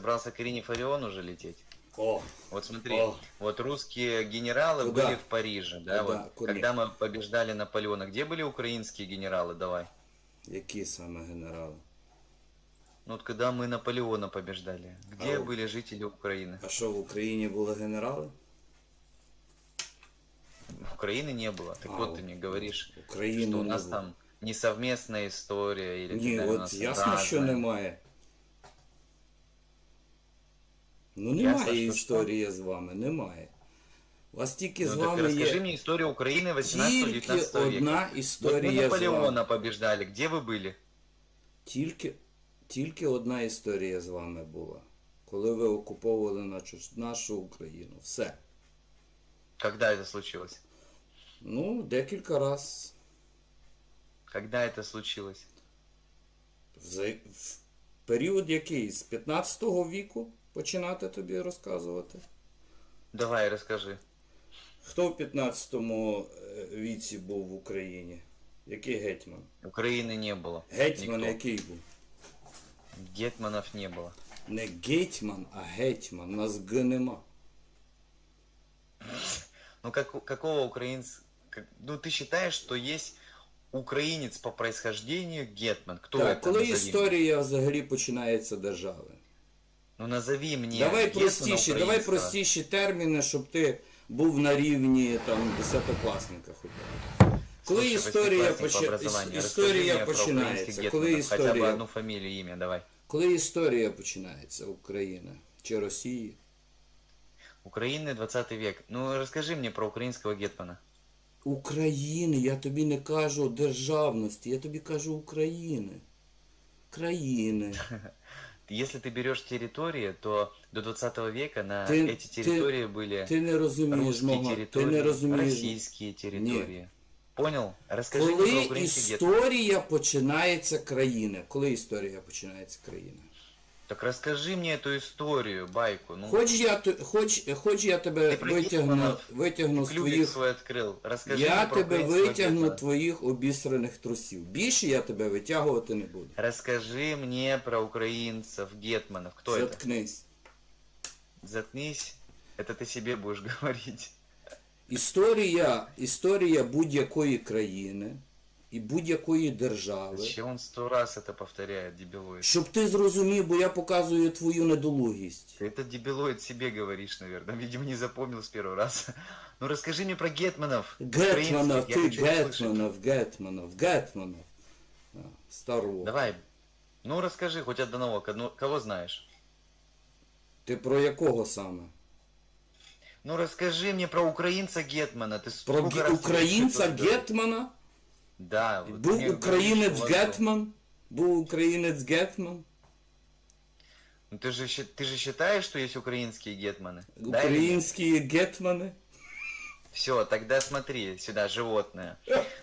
собрался к Ирине Фарион уже лететь. О, Вот смотри, О. вот русские генералы Куда? были в Париже, да, Куда? вот, Куда? когда мы побеждали Наполеона. Где были украинские генералы, давай? які саме генерали? Ну вот когда мы Наполеона побеждали, где А у- были жители Украины? А що в Україні були генерали? Украины не было. Так А, вот у- ты мне говоришь, України что у не нас було. там не совместная история или Ні, когда у от нас ясно, що разная. немає. Ну Ясно, немає що історії з вами, немає. У вас тільки Ну, з так вами расскажи є мне историю Украины тільки 18-19 века. одна Вот мы історія з вами. Наполеона побеждали. Где вы были? Тільки, тільки одна історія з вами була. Коли ви окуповували нашу, нашу Україну. Все. Когда это случилось? Ну, декілька раз. Когда это случилось? За, в період який? З 15 віку починати тобі розказувати? Давай, расскажи. Хто в 15 віці був в Україні? Який гетьман? Украины не было. Гетьман Никто. який був? Гетманов не было. Не гетьман, а гетьман. Нас Г нема. Ну как, какого украинц... как- ну ты считаешь, что есть украинец по происхождению Гетман? Кто так, это? коли Назови мне. історія взагалі починається держави? Ну назови мне. давай простіші, давай простіші терміни, щоб ти був на рівні там десятикласника хоча б. Коли Слушай, історія, восьмиклассник по почи... образованию, іс- расскажи історія мне про починається? украинских Коли гетманов, Хотя бы історія, одну фамилию, имя, давай. коли історія починається України чи Росії? Украины 20 век. Ну расскажи мне про украинского Гетмана. України, я тобі не кажу державності, я тобі кажу України. Країни. Если ты берешь территории, то до 20 века на Ты- эти ты- территории были Ти не розумієш русские мого. Ти территории, не розумієш. российские территории. Понял? Расскажи мне Коли про украинский Гетман. історія починається країни? Коли історія починається країни? Так расскажи мне эту историю, байку. Ну, Хоч я, т- хоч, хоч я тебе Ти про витягну, Гетмана витягну з клювик твоїх. свой открыл. Расскажи Я мне про тебе украинского витягну Гетмана. твоїх обісраних трусів. Більше я тебе витягувати не буду. Расскажи мне про украинцев, гетманов. Кто это? Заткнись. Заткнись. Это ты себе будешь говорить. Історія, історія будь-якої країни і будь-якої держави. Зачем он сто раз это повторяет, дебилоид? Щоб ти зрозумів, бо я показую твою недолугість. Ты это дебилоид себе говоришь, наверное. Видимо, не запомнил с первого раза. Ну расскажи мне про гетманов. Гетманов, украинских. Я ти хочу услышать. Гетманов, Гетманов, Гетманов. А, Старого. Давай. Ну расскажи хоть одного, кого- кого знаешь. Ти про якого саме? Ну расскажи мне про украинца Гетмана. Ты Про сколько ге- раз українця тебе это- Гетмана? Да. вот Був мне українець говоришь, что Гетман? Був українець Гетман? Ну ты же, щи- ты же считаешь, что есть украинские гетманы? Да или нет? Українські гетмани? Все, тогда смотри сюда, животное.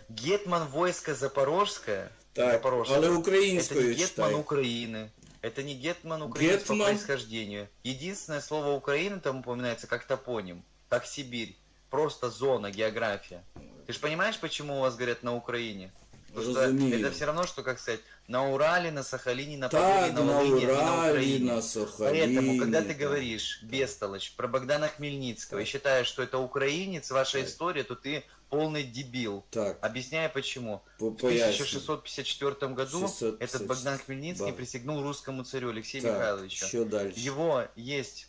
Гетман войска Запорожское. Так, Запорожское. але Это не українською гетман читай. Украины. Это не гетман украинец по Гетман- происхождению. Единственное слово Украина там упоминается как топоним. Как Сибирь. Просто зона, география. Ты же понимаешь, почему у вас говорят на Украине? Потому что Разумею. это все равно, что, как сказать, на Урале, на Сахалине, на Подоле, Так, на на Волыне, и на Уралі, Украине. на Сахаліні. Поэтому, когда ты так. говоришь, бестолочь, про Богдана Хмельницкого и считаешь, что это украинец, ваша Так. история, то ты полный дебил. Так, Объясняю почему. по- В поясню. 1654 году 654. этот Богдан Хмельницкий Да. присягнул русскому царю Алексею Так, Михайловичу. що далі? Его есть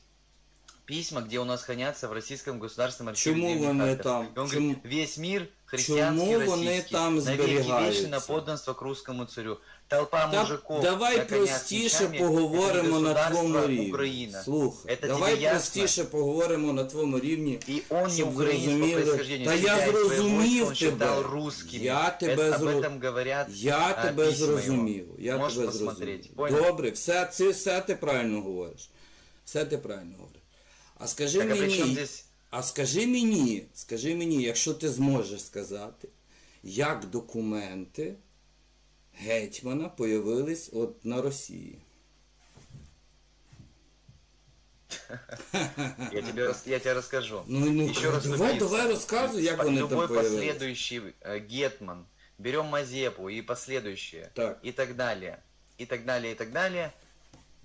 письма, где у нас хранятся в Российском государственном архиве Чому древних вони актов. там? И он Чому- говорит, весь мир христианский, Чому вони российский, там навеки вечный на зберігаються? подданство к русскому царю. Толпа Та мужиков, давай на коня с простіше мечами, это поговоримо не на государство твоєму рівні. Украина. Слухай, Это давай тебе ясно? простіше поговоримо на твоєму рівні. И он не Щоб украинец по зрозуміли. происхождению. Та я Себя и своего зрозумів войска он считал тебе. русскими. Я тебе Это- Об зро- этом говорят Я а, тебе письма его. зрозумів. Я Можешь тебе посмотреть. зрозумів. Понял? Добре, все, це, все ти правильно говориш. Все ти правильно говориш. А скажи Так, а при мені, чем здесь... а скажи мені, скажи мені, якщо ти зможеш сказати, як документи гетьмана появились от на Росії. Я тебе, рас- я тебе расскажу. Ну, ну Еще раз давай, убийца. давай розказуй, як По- вони Любой там появились. последующий э, гетман, берем Мазепу и последующие, Так. и так далее, и так далее, и так далее,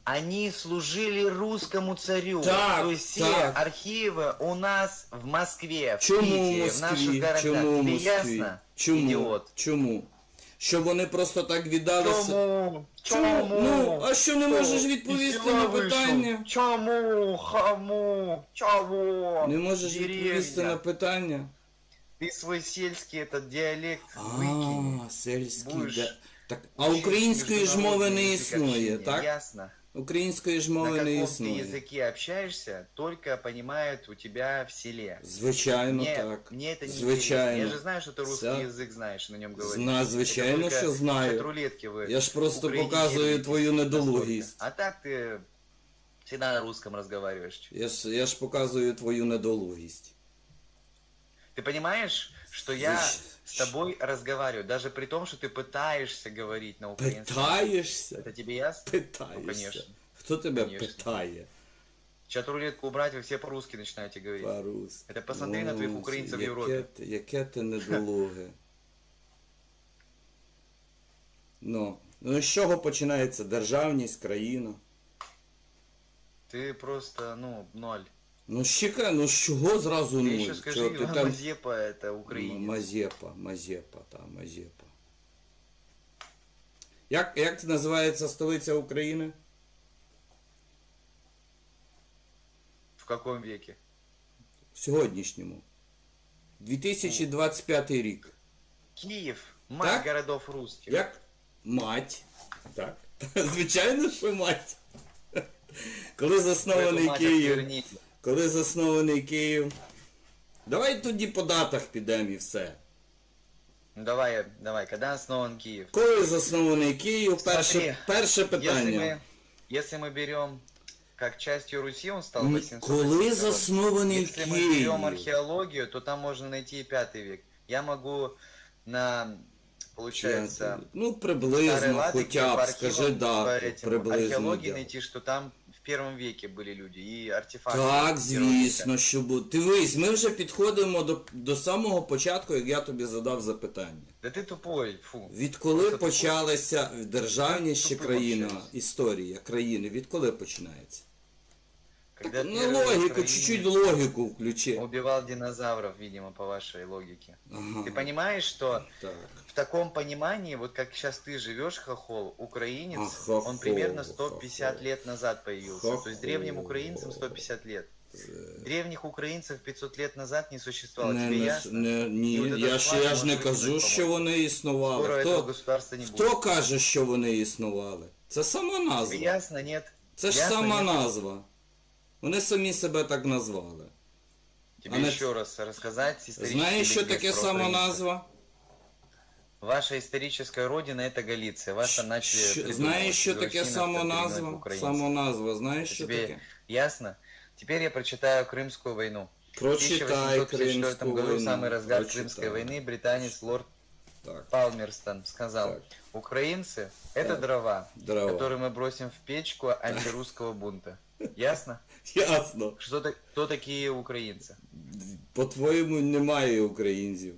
Они служили русскому царю. Так, То есть все так. архивы у нас в Москве, в Чому в Питере, в наших Москві? городах. Чому в Тебе Москві? ясно? Чому? Ідіот. Чому? Що вони просто так віддалися? Чому? Чому? Ну, а що не можеш відповісти на питання? Чому? Хаму? Чому? Не можеш відповісти на Деревня. питання? Ты свой сельский этот диалект выкинь. А, сельський Будеш де. Так, а Учить української ж мови не международный язык існує, общения, так? Ясно. Української ж На мови не каком ты існує. языке общаешься, только понимают у тебя в селе. Звичайно, мне, так. мне это не Звичайно. интересно. Я же знаю, что ты русский Вся- язык знаешь, на нем говоришь. Зна, звичайно, Это только що от знаю. рулетки вы Я ж просто Украине показую делитесь твою настолько. недолугість. А так ты всегда на русском разговариваешь. Я ж, я ж показую твою недолугість. Ты понимаешь, что я Слушай, с тобой разговариваю, даже при том, что ты пытаешься говорить на украинском. Питаєшся? Это тебе ясно? Питаєшся. Ну, конечно. Хто тебе Конечно. питає? Чат рулетку убрать, вы все по-русски начинаете говорить. По-русски. Это посмотри на твоих українців в яке Європі. ти- Яке ти недолуге. Ну, ну з чого починається державність, країна? Ты просто, ну, ноль. Ну щека, ну з чого зразу Ты нуль? еще скажи, Чого ти Иван там... Мазепа это М- украинец. Мазепа, Мазепа, та, Мазепа. Як, як називається столиця України? В каком веке? В сьогоднішньому. 2025 рік. Киев, мать Так? городов русских. Як мать. Так. Звичайно, що мать. Коли Поэтому заснований мать Київ. отверни. Коли заснований Київ. Давай тоді по датах підемо і все. Ну давай, давай, когда основан Киев? Коли заснований Київ, Смотри, перше, перше Если питання. мы, если мы берем как частью Руси, он стал М, 800 Коли заснований Если мы Київ? берем археологию, то там можно найти и пятый век. Я могу на, получается, Ну, старой приблизно, Ладоге хоча по б, скажи архивам, по дату, этим приблизно. археологии дату. найти, что там в первом веке были люди и артефакты. Так, первого века. звісно, що буде. Дивись, ми вже підходимо до, до самого початку, як я тобі задав запитання. Да ты тупой, фу. Відколи Просто тупой. почалася державність ще Тупий країна, вообще. історія країни, відколи починається? Когда Ну, первый в логіку, Украине чуть-чуть логіку включи. убивал динозавров, видимо, по вашей логике. Ага, Ты понимаешь, что так. в таком понимании, вот как сейчас ты живешь, хохол, украинец, А, хохол, он примерно 150 хохол. лет назад появился. То есть древним Хохол. украинцам 150 лет. Древних украинцев 500 лет назад не существовало. Не, Тебе не, ясно? не, ні, І от я этот ж, факт я ж не може кажу, визнати, що по-моєму. вони існували. Скоро этого Хто, государства не хто будет. каже, що вони існували? Це сама Тебе назва. ясно, нет? Це ж Ясно, сама нет? назва. Вони самі себе так назвали. Тебе А на- еще раз рассказать исторический Знаєш, що ликбез таке про сама украинцев. назва? Ваша историческая родина это Галиция. Вас там начали Що- придумывать Знаєш, що из таке русинов, как переименовать самоназва? украинцев. Самоназва, знаєш, Это що тебе таке? ясно? Теперь я прочитаю Крымскую войну. В Прочитай 1854 Кримську году, війну. самый разгар Прочитай. Крымской войны, британец лорд Так, Палмерстон сказал, Так. украинцы это Так. дрова, дрова. которые мы бросим в печку антирусского бунта. Ясно? Ясно. Что так, такі українці? По-твоєму, немає українців.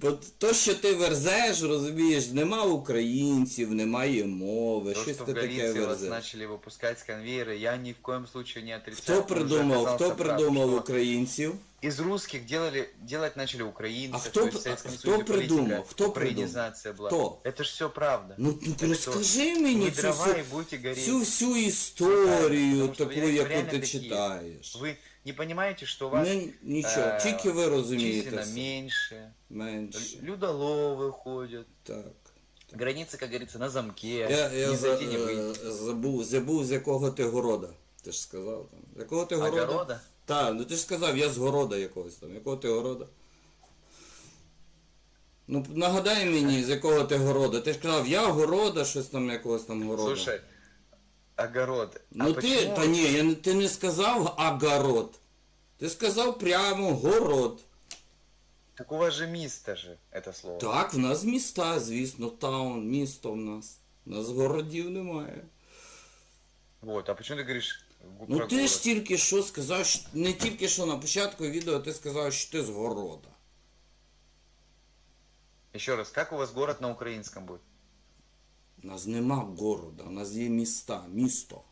Бо то, що ти верзеш, розумієш, нема українців, немає мови, То, щось что ти в таке Галиции вас верзеш. начали выпускать с конвейера, я ни в коем случае не отрицаю. Хто Он уже придумав, оказался хто прав, придумав что українців? Из русских делали, делать начали украинцы. А кто то есть п- в Советском а кто Союзе придумал? политика, Кто украинизация была. Кто? Это же все правда. Ну, ну Так что розкажи мені Вы цю, дрова всю, и будете гореть. всю всю історію, Потому что таку, вы яку реально ти такие. читаєш. Вы не понимаете, что у вас Не, нічого, э, тільки ви розумієте. численно це. меньше, Менше. людоловы ходят, Так. границы, как говорится, на замке, Я, я не за, зайти, не выйти. е, забув, забув, з якого ти города. Ти ж сказав там. З якого ти города? Огорода? Так, ну ти ж сказав, я з города якогось там. Якого ти города? Ну, нагадай мені, з якого ти города. Ти ж казав, я города, щось там якогось там города. Слушай, огород. ну а ти, почему- та ні, я, не- ти не сказав огород. Ти сказав прямо город. Так у вас же мисто же, это слово. Так, в нас міста, звісно, таун, місто в нас. У нас городів немає. Вот, а почему ты говоришь гу- Ну про ти город? ж тільки що сказав, що не тільки що на початку відео ти сказав, що ти з города. Еще раз, как у вас город на украинском будет? У нас нема города, у нас є міста, місто,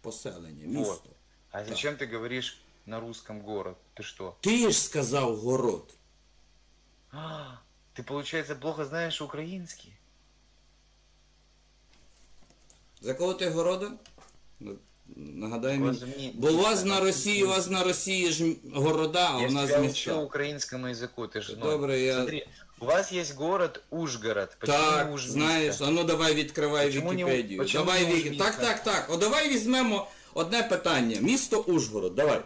поселення, Вот. місто. А зачем ты говоришь на русском город? Ты что? Ти ж сказав город. А, Ты, получается, плохо знаешь украинский? За кого ти города? Ну, Нагадай мені. Возьми- Бо у вас на Росії, у вас на Росії ж м- города, а Я у ж нас тебя міста. учу украинскому языку, ты же Добре, я- Смотри, у вас есть город Ужгород. Почему Так, не знаєш, а ну давай відкривай Почему не у- Вікіпедію. почему давай не Вікі... Так, так, так. О, давай візьмемо одне питання. Місто Ужгород, давай.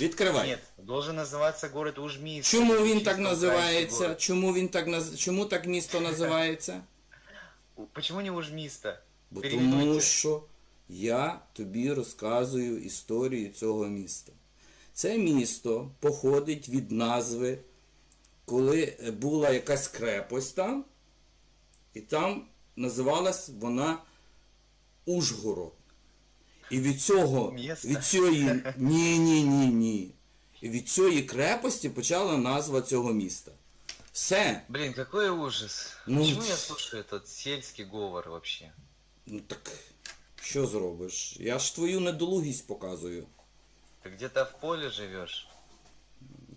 Відкривай. Нет, должен называться город Ужмист. Чому він Чисто так украинский називається? город. Чому він так наз... Чому так місто називається? У- Почему не Ужмиста? Бо тому що я тобі розказую історію цього міста. Це місто походить від назви, коли була якась крепость там, і там називалась вона Ужгород. І від цього, від цієї, ні, ні, ні, ні. І від цієї крепості почала назва цього міста. Все. Блин, какой ужас. Ну, Почему я слушаю этот сельский говор вообще? Ну так, що зробиш? Я ж твою недолугість показую. Ты где-то в поле живешь?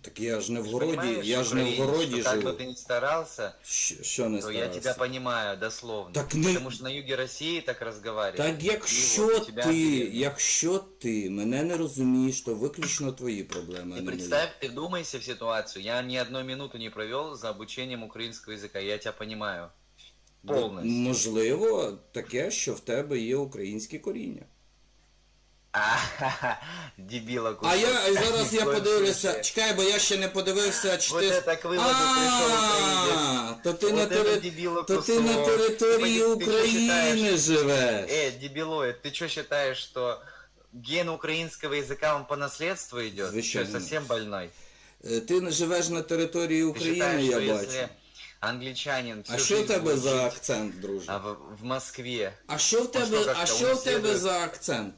Так я ж не в Ты ж городі, понимаешь, я ж не в украинец, городі что Как живу. бы ты ни старался, Що, що не то я тебя старався? понимаю дословно. Так мы- Потому что на юге России так разговаривают. Так И якщо вот у тебя ти, ответ. якщо ти мене не розумієш, то виключно твої проблеми, а Ты не мої. представь, ты вдумайся в ситуацию. Я ни одной минуты не провел за обучением украинского языка. Я тебя понимаю. Бо, Повністю. Можливо, таке, що в тебе є українське коріння. А, дебила кусок. А я зараз Ни я в коем подивлюся. случае. Чекай, бо я ще не подивився, чи Вот ти. это к выводу пришел А, то ти на Вот это тери- дебила то ти на кусок. території Ты- ты что України считаешь? живеш. Э, дебилоид, ты что считаешь, что ген украинского языка он по наследству идет? Ты Звичайно. что, совсем больной? Е, Ти живеш на території Ты України, считаешь, я что бачу. если англичанин А всю що в жизнь тебе будет за жить, акцент, друже? а в, в Москве А що в тебе, що, а как-то що в тебе унаследует? за акцент?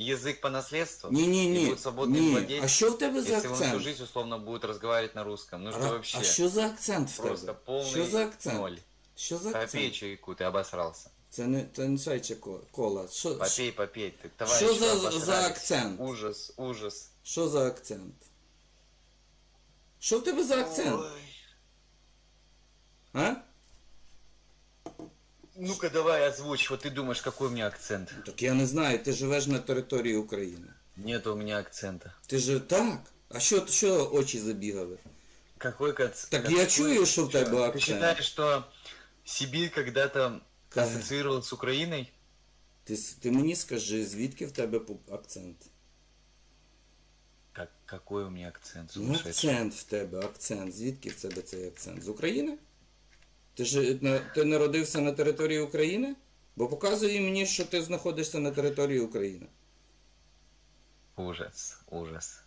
язык по наследству? Ні, ні, И ні. будет свободным Ні. владеть? А що в тебе за Если он всю акцент? жизнь условно будет разговаривать на русском, ну что Ра- вообще? А що за акцент в Просто тебе? полный Що за акцент? ноль. Що за Попей акцент? чайку, ты обосрался. Це не це не чайче ко- кола. Що, що- Попей, попей, ты Что товарищи за- обосрались. за акцент? Ужас, ужас. що за акцент? Що в тебе за акцент? Ой. А? Ну-ка давай озвучь, вот ты думаешь, какой у меня акцент? Так я не знаю, ти живеш на території України. Нет у меня акцента. Ти ж так. А що, що очі забігали? Какой акцент? Так я чую, что в тебе Ты акцент. считаешь, что Сибирь когда-то Как? ассоциировалась с Украиной? Ти, с- ти мені скажи, звідки в тебе пу- акцент? Как, какой у меня акцент Ну, сумасшедший? акцент в тебе, акцент. Звідки в тебе цей акцент? З України? Ти ж ти народився на території України? Бо показує мені, що ти знаходишся на території України. Ужас, ужас.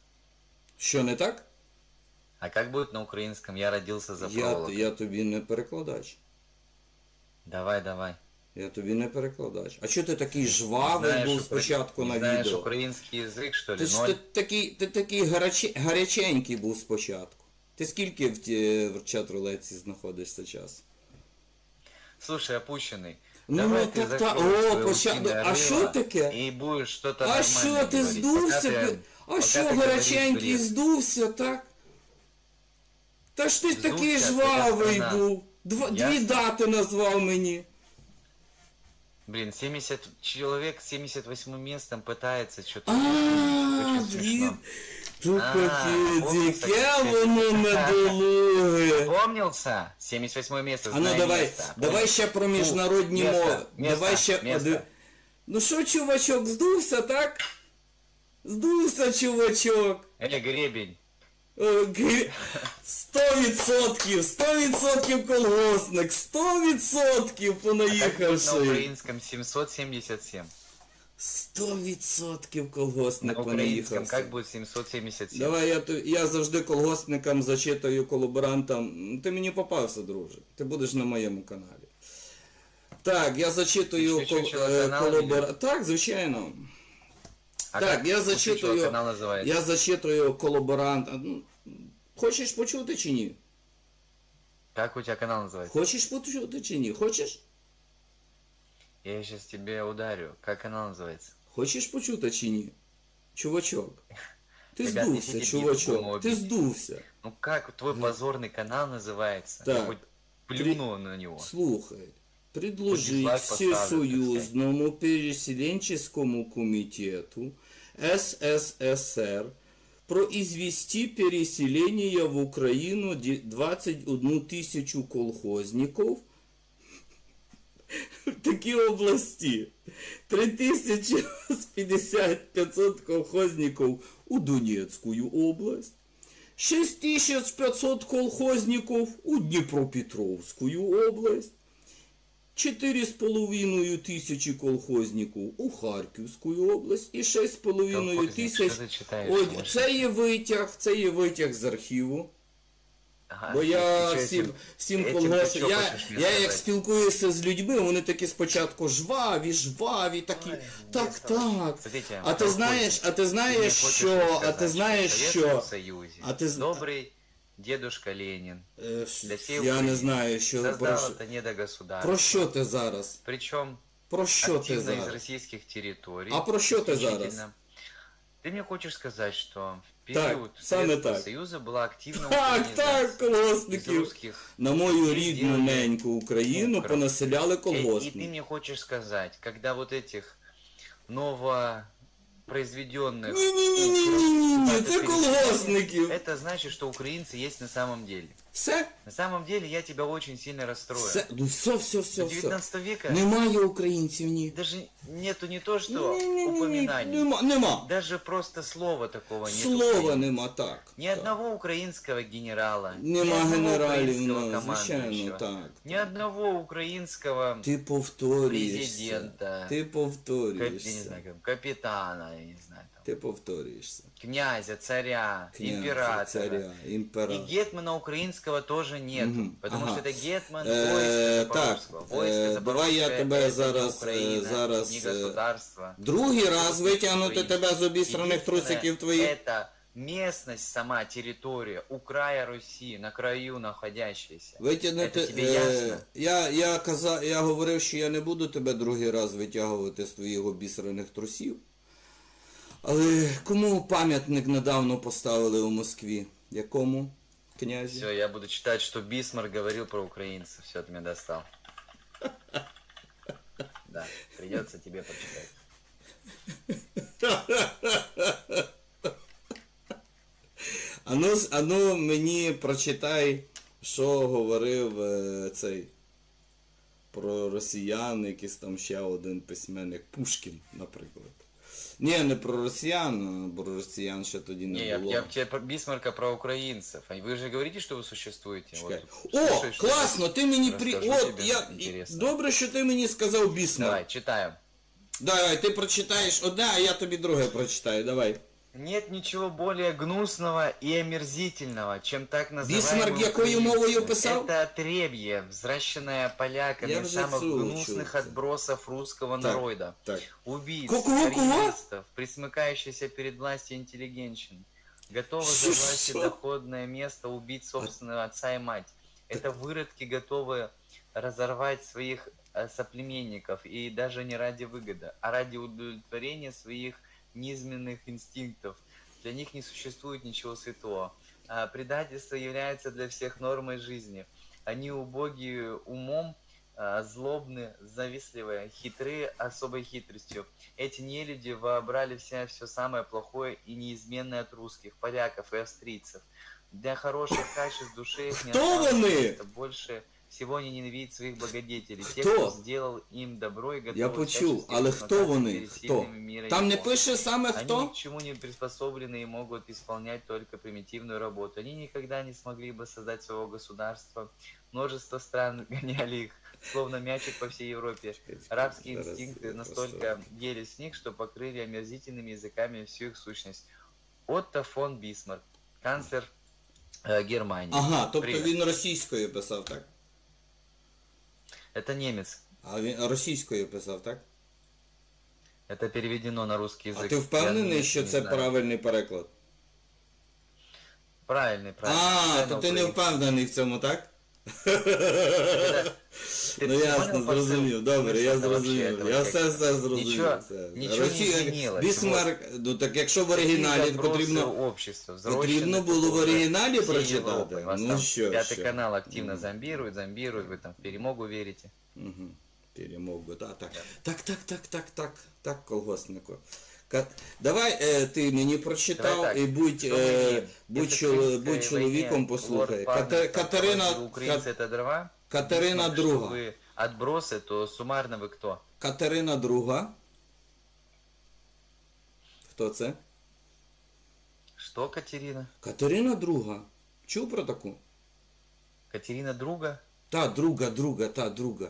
Що не так? А как будет на украинском? Я родился за Я, я тобі не перекладач. Давай, давай. Я тобі не перекладач. А чого ти такий жвавий Знаешь був спочатку на знаешь відео? украинский язык, что ли? Ти ж ти такий, ти такий гаряче, гаряченький був спочатку. Ти скільки в, ті, в чат-рулетці знаходишся час? Слушай, опущенный. Ну, давай так ты та- закрой о, свое поча- утиное а рыло що таке? И будешь что-то А нормальное що ти говорить. здувся? Пока ты- пі- А пока що ты говоришь гаряченький бред. здувся, так? Та ж ти Здувся, такий це жвавий я був. Два, Я- дві дати назвав мені. Блин, 70 человек с 78 местом пытается что-то... А, Очень блін. смешно. То А, капець, помниш, яке так, воно недолуге. Помнился? 78 место. А ну знай давай, место. давай ще про міжнародні место, мови. место, Давай ще. место. оди- Ну що, чувачок, здувся, так? Здувся, чувачок. Эй, гребень. О, гі- Сто відсотків, сто відсотків колгосник, сто відсотків Как будет на понаїхавши. украинском 777? Сто відсотків На понаїхавши. как будет 777? Давай я, ту- я завжди колгоспникам зачитую колаборантам. Ти мені попався, друже. Ти будеш на моєму каналі. Так, я зачитую Ти що, кол, чого, е, канал колабора... Так, звичайно. А так, как я у зачитую. канал называется? Я зачитую колаборант. Ну, Хочеш почути чи ні? Как у тебя канал называется? Хочеш почути чи ні? Хочеш? Я сейчас тебе ударю. Как канал называется? Хочеш почути чи ні? Чувачок. Ти Ребят, здувся, несите чувачок. дедушку Ти здувся. Ну как твой позорный канал называется? Так. Я хоть плюну на него. Слухай. Предложить дизлайк поставлю, Всесоюзному переселенческому комитету СССР произвести переселение в Украину де- 21 тысячу колхозников в такие области. 3000 с 50 500 колхозников у Донецкую область. 6500 колхозников у Днепропетровскую область. 4,5 тисячі колхозників у Харківську область і 6,5 Колхозник, тисяч. Це є витяг, це є витяг з архіву. ага, Бо ты я чё всім, этим- всім этим колгосп... ты чё Я, хочешь мне я як сказать? спілкуюся з людьми, вони такі спочатку жваві, жваві, такі. Ой, так, без так. Смотрите, А ти колхозник, знаєш, а ти ты знаєш, мне хочешь що, а рассказать, ти знаєш, в Советском що Союзе а ты зна- добрый дедушка Ленин Е, для всей я не Украины знаю, що про, создал що- это недогосударство. про що ти зараз? Причем Про що ти активно из зараз? российских территорий. А про що ти зараз? исключительно. Ты мне хочешь сказать, что в Так, период саме Советского так. Союза была активна Так, так, украинизация из колгоспників. русских. На мою Які рідну зробили неньку Україну Укра- понаселяли И, и ты колгоспні. мне хочешь сказать, когда вот этих новопроизведенных... Ні-ні-ні-ні-ні-ні, це Укра- колгоспників. Это значит, что украинцы есть на самом деле. Все, На самом деле я тебя очень сильно расстрою. все, ну все, все, все, До 19 века Немає українців, ні. даже нету не то, что упоминаний, Нема, нема. даже просто слова такого нет. Слова нема, так. Ни так. одного украинского генерала, ни Нема одного генералів, украинского ну, звичайно, командующего, так. ни одного украинского Ти повторюєшся. президента, Ти я не повторюєшся. знаю, как, капитана, я не знаю, Ти повторюєшся. князя, царя, Князя, императора. царя, И імператора. гетмана украинского тоже нету, Мгм, потому ага. что это гетман Е, войска так, Запорожского. Войско е, давай я Запорожское тебе это не зараз, е, Украина, зараз, не е, государство. Другий раз витягнути Українське. тебе з обістраних Единственное, трусиків твоїх. Это местность сама, территория, у края Руси, на краю находящаяся. Витягнути. Це тобі е, ясно? я, я, казав, я говорив, що я не буду тебе другий раз витягувати з твоїх обісраних трусів. Але кому пам'ятник недавно поставили у Москві? Якому? Князі? Все, я буду читать, что Бисмарк говорил про украинцев. Все, ты меня достал. Да, придется тебе почитать. Ану, ану мені прочитай, що говорив е, цей про росіян, якийсь там ще один письменник Пушкін, наприклад. Ні, не про росіян, бо росіян ще тоді не Не, я, було. я тебе про Бисмарка про украинцев. А Вы же говорите, что вы существуете. Чекай. От, О, слушай, класно, ти мені при... От, я... інтересно. Добре, що ти мені сказав Бісмарк. Давай, читаем. Давай, ти прочитаєш одне, а я тобі друге прочитаю. Давай. Нет ничего более гнусного и омерзительного, чем так называемый Бисмарк якою мовою писав? Это отребье, взращенное поляками Я вже самых гнусных чув. отбросов русского Так. народа. Так. Убийц, Ку- кого, кого? карьеристов, присмыкающихся перед властью интеллигенщин. Готовы за власть и Шо? доходное место убить собственного отца и мать. Это выродки готовы разорвать своих э, соплеменников и даже не ради выгоды, а ради удовлетворения своих низменных инстинктов. Для них не существует ничего святого. А предательство является для всех нормой жизни. Они убогие умом, а, злобны, завистливые, хитрые особой хитростью. Эти нелюди вообрали в себя все самое плохое и неизменное от русских, поляков и австрийцев. Для хороших качеств души их не осталось. Больше они ненавидят своих благодетелей. Тех, Хто? кто сделал им добро и готовы Я почув, всячески але хто вони? Хто? Там не пише саме Они ни хто? к чему не приспособлены и могут исполнять только примитивную работу. Они никогда не смогли бы создать своего государства. Множество стран гоняли их, словно мячик по всей Европе. Арабские инстинкты настолько ели с них, что покрыли омерзительными языками всю их сущность. Отто фон Бисмарк, канцлер э, Германии. Ага, тобто Привет. він російською писав, так? Это немец. А він російською писав, так? Это переведено на русский язык. А ти Я впевнений, немецкий що не це знаю. правильний переклад? Правильный, правильный. А, Читай то на ти не украинском. впевнений в цьому, так? Это- Ты Ну понял ясно, посыл? зрозумів. Добре, я Смысл вообще зрозумів. этого Я все текста? все зрозумів. Нічого- все. нічого не Росія, змінилось. Бісмарк, ну так якщо в Какие оригіналі вопросы потрібно. общества, потрібно взрослены було в тоже оригіналі всей прочитати. Европы. Вас Ну там що, Пятый що? канал активно Мгм. зомбирует, зомбирует, вы там в перемогу верите. Угу. Перемог би, так, так. Так, так, так, так, так, так, колгоспнику. Ка- Давай е, ти мені прочитав Давай так, і будь, что мы е, имеем? будь, Если чол- в будь Крымской чоловіком, войне послухай. лорд Ката- Парнес Катерина, говорил, украинцы это дрова. Катерина Если друга. вы отбросы, то суммарно вы кто? Катерина друга. Хто це? Что, Катерина? Катерина друга. Чув про таку? Катерина друга? Та, друга, друга, та, друга.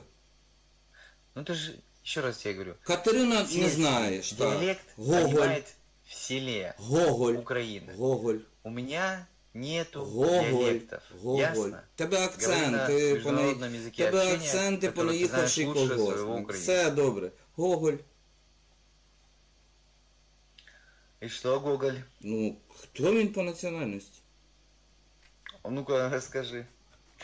Ну ты же, еще раз тебе говорю. Катерина не сельский знаєш. та. Диалект Гоголь. понимает в селе Гоголь. Украины. Гоголь. У меня нету Гоголь. диалектов. Гоголь. Ясно? Тебе Говорю акцент, на ти понаї... международном языке тебе общения, акценти который ты понаїхавший знаешь лучше своего колгоспник. украинского. Все добре. Гоголь. И что, Гоголь? Ну, хто він по національності? А Ну-ка, расскажи.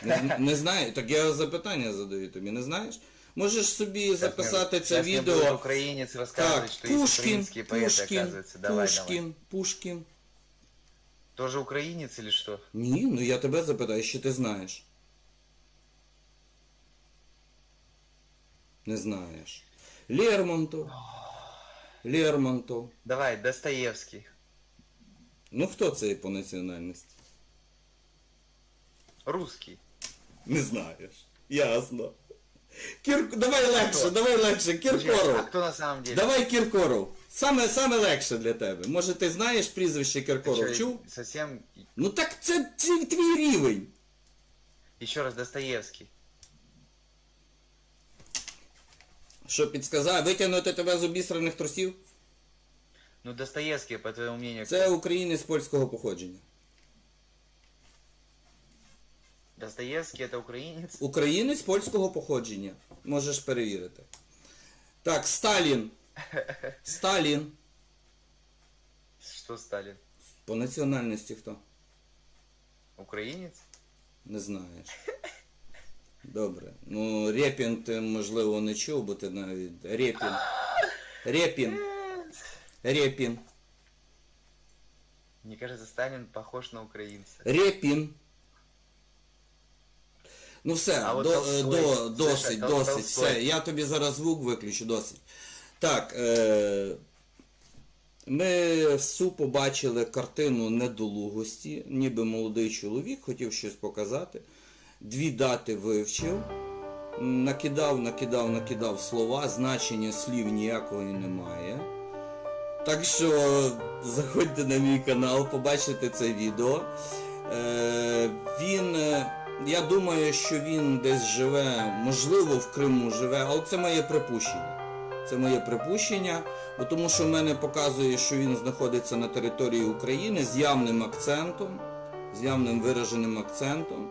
Не, зн- не знаю. Так я запитання задаю тобі, не знаєш? Можеш собі записати це Сейчас мне будет відео. украинец рассказывать, Так, что есть Пушкін, украинские поэты, Пушкін, оказывается. Давай, давай. Пушкін, Пушкін. Тоже украинец или что? Ні, ну я тебе запитаю, що ти знаєш. Не знаєш. Лермонтов. Лермонтов. Давай, Достоевский. Ну хто це по національності? Русский. Не знаєш. Ясно. Кір... Давай легше, Хто? давай легше. Подожди, А Кіркоров. на самом деле? Давай Кіркоров. Саме, саме легше для тебе. Може ти знаєш прізвище Кіркоров? чё, Чув? Совсем... Ну так це твій, твій рівень. Еще раз, Достоевский. Що підсказав? Витягнути тебе з обістраних трусів? Ну, Достоевский, по твоему мнению, Це українець польського походження. Достоевский это украинец? Українець польського походження. Можеш перевірити. Так, Сталін. Сталін. Что Сталин? По національності хто? Украинец? Не знаєш. Добре. Ну, Рєпін ти, можливо, не чув, бо ти навіть. Рєпін. Рєпін. Рєпін. Мне кажется, Сталин похож на украинца. Рєпін. Ну все, А до, е, до, слушай, досить, досить. Все, я тобі зараз звук виключу, досить. Так, е, ми всю побачили картину недолугості, ніби молодий чоловік хотів щось показати. Дві дати вивчив, накидав, накидав, накидав слова, значення слів ніякого немає. Так що заходьте на мій канал, побачите це відео. Е, він, е, я думаю, що він десь живе, можливо, в Криму живе, але це моє припущення. Це моє припущення, бо тому що в мене показує, що він знаходиться на території України з явним акцентом, з явним вираженим акцентом.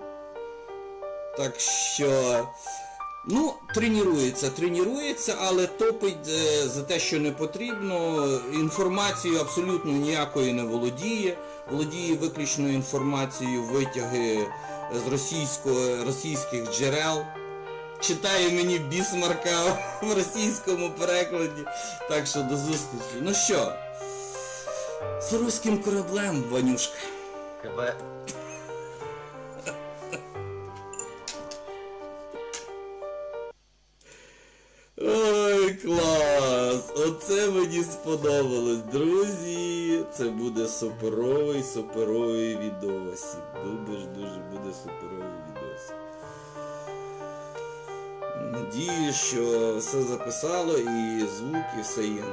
Так що, ну, тренується, тренується, але топить е, за те, що не потрібно. Інформацією абсолютно ніякою не володіє. Володіє виключно інформацією витяги з російського, російських джерел. Читає мені бісмарка в російському перекладі. Так що до зустрічі. Ну що, з руським кораблем, Ванюшка. Клас! Оце мені сподобалось, друзі. Це буде суперовий, суперовий відосик. Дуже дуже буде суперовий відосик. Надію, що все записало і звук, і все є.